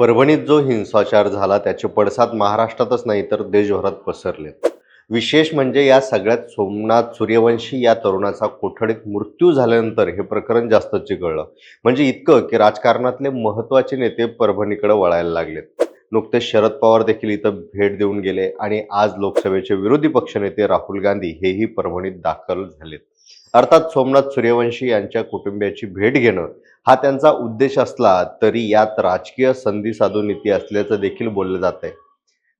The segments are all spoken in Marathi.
परभणीत जो हिंसाचार झाला त्याचे पडसाद महाराष्ट्रातच नाही तर देशभरात पसरलेत. विशेष म्हणजे या सगळ्यात सोमनाथ सूर्यवंशी या तरुणाचा कोठडीत मृत्यू झाल्यानंतर हे प्रकरण जास्त चिघळलं. म्हणजे इतकं की राजकारणातले महत्त्वाचे नेते परभणीकडे वळायला लागलेत. नुकतेच शरद पवार देखील इथं भेट देऊन गेले आणि आज लोकसभेचे विरोधी पक्षनेते राहुल गांधी हेही परभणीत दाखल झालेत. अर्थात सोमनाथ सूर्यवंशी यांच्या कुटुंबियाची भेट घेणं हा त्यांचा उद्देश असला तरी यात राजकीय संधी साधू नीती असल्याचं देखील बोललं जात आहे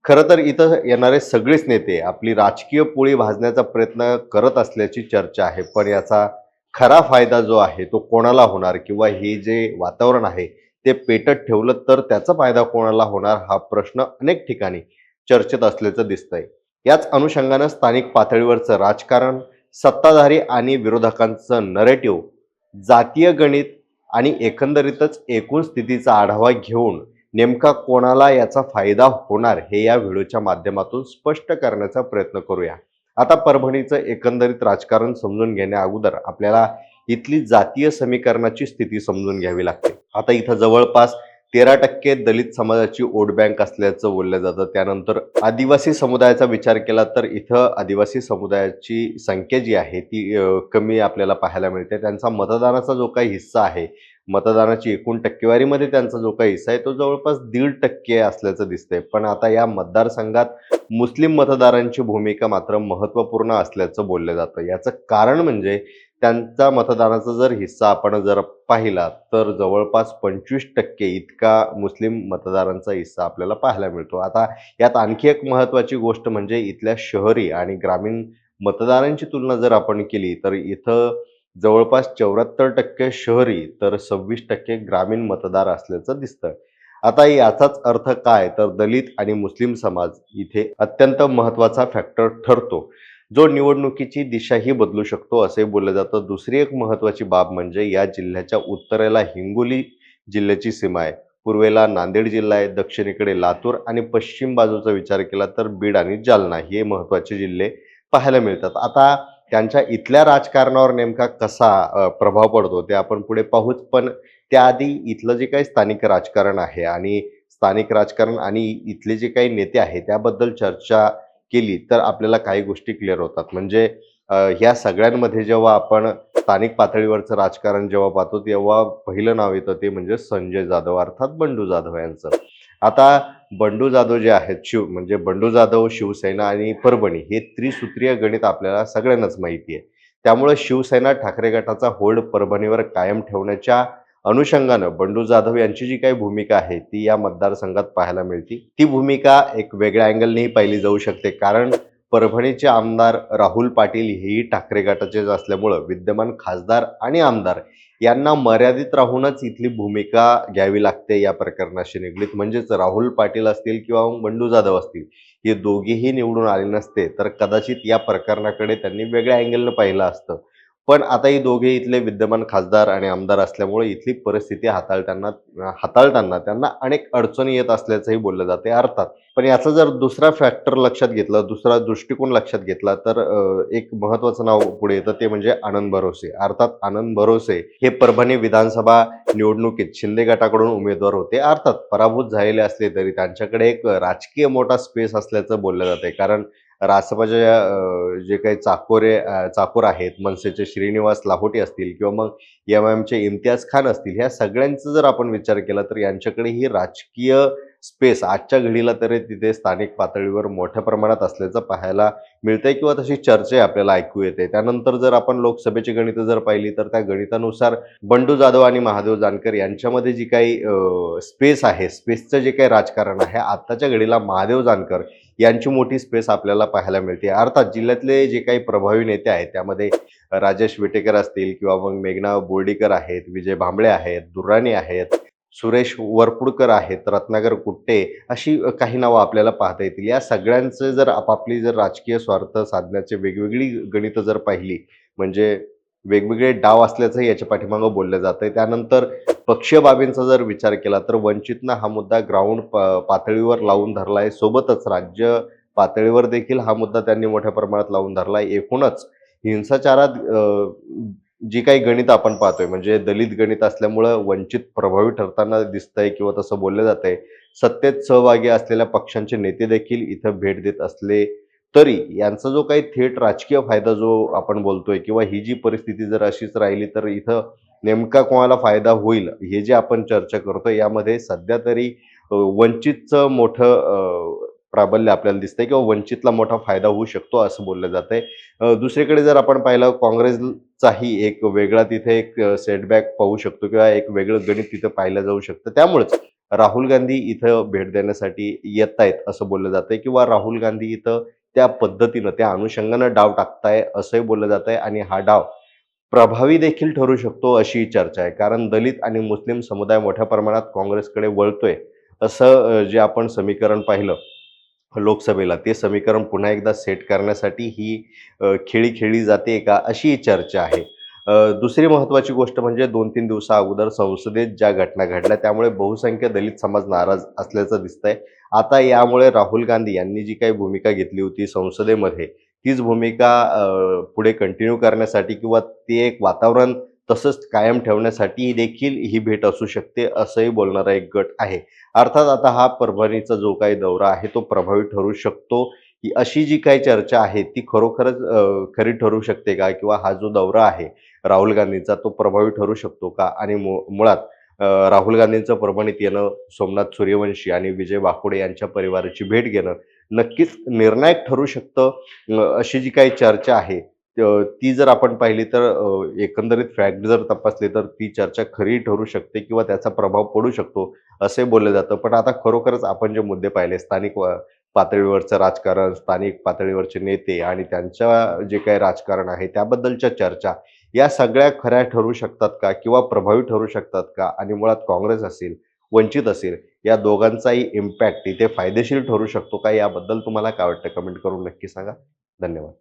खरं तर इथं येणारे सगळेच नेते आपली राजकीय पोळी भाजण्याचा प्रयत्न करत असल्याची चर्चा आहे पण याचा खरा फायदा जो आहे तो कोणाला होणार किंवा हे जे वातावरण आहे ते पेटत ठेवलं तर त्याचा फायदा कोणाला होणार हा प्रश्न अनेक ठिकाणी चर्चेत असल्याचं दिसतंय. याच अनुषंगानं स्थानिक पातळीवरचं राजकारण सत्ताधारी आणि विरोधकांचं नरेटिव्ह जातीय गणित आणि एकंदरीतच एकूण स्थितीचा आढावा घेऊन नेमका कोणाला याचा फायदा होणार हे या व्हिडिओच्या माध्यमातून स्पष्ट करण्याचा प्रयत्न करूया. आता परभणीचं एकंदरीत राजकारण समजून घेण्या अगोदर आपल्याला इथली जातीय समीकरणाची स्थिती समजून घ्यावी लागते. आता इथं जवळपास तेरा टक्के दलित समाजाची वोट बँक असल्याचं बोललं जातं. त्यानंतर आदिवासी समुदायाचा विचार केला तर इथं आदिवासी समुदायाची संख्या जी आहे ती कमी आपल्याला पाहायला मिळते. त्यांचा मतदानाचा जो काही हिस्सा आहे मतदानाची एकूण टक्केवारीमध्ये त्यांचा जो काही हिस्सा आहे तो जवळपास दीड टक्के असल्याचं दिसतंय. पण आता या मतदारसंघात मुस्लिम मतदारांची भूमिका मात्र महत्त्वपूर्ण असल्याचं बोललं जातं. याचं कारण म्हणजे त्यांचा मतदानाचा जर हिस्सा आपण जर पाहिला तर जवळपास पंचवीस टक्के इतका मुस्लिम मतदारांचा हिस्सा आपल्याला पाहायला मिळतो. आता यात आणखी एक महत्त्वाची गोष्ट म्हणजे इथल्या शहरी आणि ग्रामीण मतदारांची तुलना जर आपण केली तर इथं जवळपास चौऱ्याहत्तर टक्के शहरी तर सव्वीस टक्के ग्रामीण मतदार असल्याचं दिसतं. आता याचाच अर्थ काय? तर दलित आणि मुस्लिम समाज इथे अत्यंत महत्त्वाचा फॅक्टर ठरतो. जो निवडणुकीची दिशाही बदलू शकतो असे बोललं जातं. दुसरी एक महत्त्वाची बाब म्हणजे या जिल्ह्याच्या उत्तरेला हिंगोली जिल्ह्याची सीमा आहे. पूर्वेला नांदेड जिल्हा आहे दक्षिणेकडे लातूर आणि पश्चिम बाजूचा विचार केला तर बीड आणि जालना हे महत्त्वाचे जिल्हे पाहायला मिळतात. आता त्यांच्या इथल्या राजकारणावर नेमका कसा प्रभाव पडतो ते आपण पुढे पाहूच. पण त्याआधी इथलं जे काही स्थानिक राजकारण आहे आणि स्थानिक राजकारण आणि इथले जे काही नेते आहे त्याबद्दल चर्चा केली तर आपल्याला काही गोष्टी क्लिअर होतात. म्हणजे ह्या सगळ्यांमध्ये जेव्हा आपण स्थानिक पातळीवरचं राजकारण जेव्हा पाहतो तेव्हा पहिलं नाव येतं ते म्हणजे संजय जाधव अर्थात बंडू जाधव यांचं. आता बंडू जाधव जे आहेत शिव म्हणजे बंडू जाधव शिवसेना आणि परभणी हे त्रिसूत्रीय गणित आपल्याला सगळ्यांनाच माहिती आहे. त्यामुळे शिवसेना ठाकरे गटाचा होल्ड परभणीवर कायम ठेवण्याच्या अनुषंगानं बंडू जाधव यांची जी काही भूमिका आहे ती या मतदारसंघात पाहायला मिळते. ती भूमिका एक वेगळ्या अँगलनेही पाहिली जाऊ शकते. कारण परभणीचे आमदार राहुल पाटील हेही ठाकरे गटाचेच असल्यामुळं विद्यमान खासदार आणि आमदार यांना मर्यादित राहूनच इथली भूमिका घ्यावी लागते या प्रकरणाशी निगडीत. म्हणजेच राहुल पाटील असतील किंवा बंडू जाधव असतील हे दोघेही निवडून आले नसते तर कदाचित या प्रकरणाकडे त्यांनी वेगळ्या अँगलनं पाहिलं असतं. पण आता ही दोघे इथले विद्यमान खासदार आणि आमदार असल्यामुळे इथली परिस्थिती हाताळताना हाताळताना त्यांना अनेक अडचणी येत असल्याचंही बोललं जाते अर्थात. पण याचा जर दुसरा फॅक्टर लक्षात घेतला दुसरा दृष्टिकोन लक्षात घेतला तर एक महत्वाचं नाव पुढे येतं ते म्हणजे आनंद भरोसे. अर्थात आनंद भरोसे हे परभणी विधानसभा निवडणुकीत शिंदे गटाकडून उमेदवार होते. अर्थात पराभूत झालेले असले तरी त्यांच्याकडे एक राजकीय मोठा स्पेस असल्याचं बोललं जाते. कारण रासपाच्या जे काही चाकोरे चाकोर आहेत मनसेचे श्रीनिवास लाहोटी असतील किंवा मग एम एमचे इम्तियाज खान असतील ह्या सगळ्यांचा जर आपण विचार केला तर यांच्याकडे ही राजकीय स्पेस आजच्या घडीला तरी तिथे स्थानिक पातळीवर मोठ्या प्रमाणात असल्याचं पाहायला मिळतंय किंवा तशी चर्चा आपल्याला ऐकू येते. त्यानंतर जर आपण लोकसभेची गणितं जर पाहिली तर त्या गणितानुसार बंडू जाधव आणि महादेव जानकर यांच्यामध्ये जी काही स्पेस आहे स्पेसचं जे काही राजकारण आहे आत्ताच्या घडीला महादेव जानकर यांची मोठी स्पेस आपल्याला पाहायला मिळते. अर्थात जिल्ह्यातले जे काही प्रभावी नेते आहेत त्यामध्ये राजेश विटेकर असतील किंवा मग मेघना बोर्डीकर आहेत विजय भांबळे आहेत दुर्राणी आहेत सुरेश वरपुडकर आहेत रत्नाकर कुट्टे अशी काही नावं आपल्याला पाहता येतील. या सगळ्यांचं जर आपापली जर राजकीय स्वार्थ साधण्याचे वेगवेगळी गणितं जर पाहिली म्हणजे वेगवेगळे डाव असल्याचं याच्या पाठीमागं बोललं जातं आहे त्यानंतर पक्षीय बाबींचा जर विचार केला तर वंचितनं हा मुद्दा ग्राउंड पातळीवर लावून धरला आहे सोबतच राज्य पातळीवर देखील हा मुद्दा त्यांनी मोठ्या प्रमाणात लावून धरला आहे एकूणच हिंसाचारात जी काही गणित आपण पाहतोय म्हणजे दलित गणित असल्यामुळं वंचित प्रभावी ठरताना दिसतंय किंवा तसं बोललं जातंय. सत्तेत सहभागी असलेल्या पक्षांचे नेते देखील इथं भेट देत असले तरी यांचा जो काही थेट राजकीय फायदा जो आपण बोलतोय किंवा ही जी परिस्थिती जर अशीच राहिली तर इथं नेमका कोणाला फायदा होईल हे जे आपण चर्चा करतोय यामध्ये सध्या तरी वंचितचं मोठं प्राबल्य आपल्याला दिसतंय किंवा वंचितला मोठा फायदा होऊ शकतो असं बोललं जात आहे दुसरीकडे जर आपण पाहिलं काँग्रेसचाही एक वेगळा तिथे एक सेटबॅक पाहू शकतो किंवा एक वेगळं गणित तिथं पाहिलं जाऊ शकतं. त्यामुळेच राहुल गांधी इथं भेट देण्यासाठी येत आहेत असं बोललं जातंय किंवा राहुल गांधी इथं त्या पद्धतीनं त्या अनुषंगानं डाव टाकताय असंही बोललं जात आहे आणि हा डाव प्रभावी देखील ठरू शकतो अशी चर्चा आहे. कारण दलित आणि मुस्लिम समुदाय मोठ्या प्रमाणात काँग्रेसकडे वळतोय. असं जे आपण समीकरण पाहिलं लोकसभेला ते समीकरण पुन्हा एकदा सेट करण्यासाठी ही खेळी खेळली जाते का अशी चर्चा आहे. दुसरी महत्त्वाची गोष्ट म्हणजे दोन तीन दिवसा अगोदर संसदेत ज्या घटना घडल्या त्यामुळे बहुसंख्य दलित समाज नाराज असल्याचं दिसतंय. आता यामुळे राहुल गांधी यांनी जी काही भूमिका घेतली होती संसदेमध्ये तीच भूमिका पुढे कंटिन्यू करण्यासाठी किंवा ते एक वातावरण तसंच कायम ठेवण्यासाठी देखील ही भेट असू शकते असंही बोलणारा एक गट आहे. अर्थात आता हा परभणीचा जो काही दौरा आहे तो प्रभावी ठरू शकतो. की अशी जी काही चर्चा आहे ती खरोखरच खरी ठरू शकते का? किंवा हा जो दौरा आहे राहुल गांधींचा तो प्रभावी ठरू शकतो का? आणि मु मुळात राहुल गांधींचं परभणीत येणं सोमनाथ सूर्यवंशी आणि विजय वाकोडे यांच्या परिवाराची भेट घेणं नक्कीच निर्णायक ठरू शकतं. अशी जी काही चर्चा आहे ती जर आपण पाहिली तर एकंदरीत फॅक्ट जर तपासले तर ती चर्चा खरी ठरू शकते किंवा त्याचा प्रभाव पडू शकतो असे बोललं जातं. पण आता खरोखरच आपण जे मुद्दे पाहिले स्थानिक पातळीवरचं राजकारण स्थानिक पातळीवरचे नेते आणि त्यांच्या जे काही राजकारण आहे त्याबद्दलच्या चर्चा या सगळ्या खऱ्या ठरू शकतात का किंवा प्रभावी ठरू शकतात का आणि मुळात काँग्रेस असेल वंचित असेल या दोघांचाही इम्पॅक्ट इथे फायदेशीर ठरू शकतो का याबद्दल तुम्हाला काय वाटतं? कमेंट करून नक्की सांगा. धन्यवाद.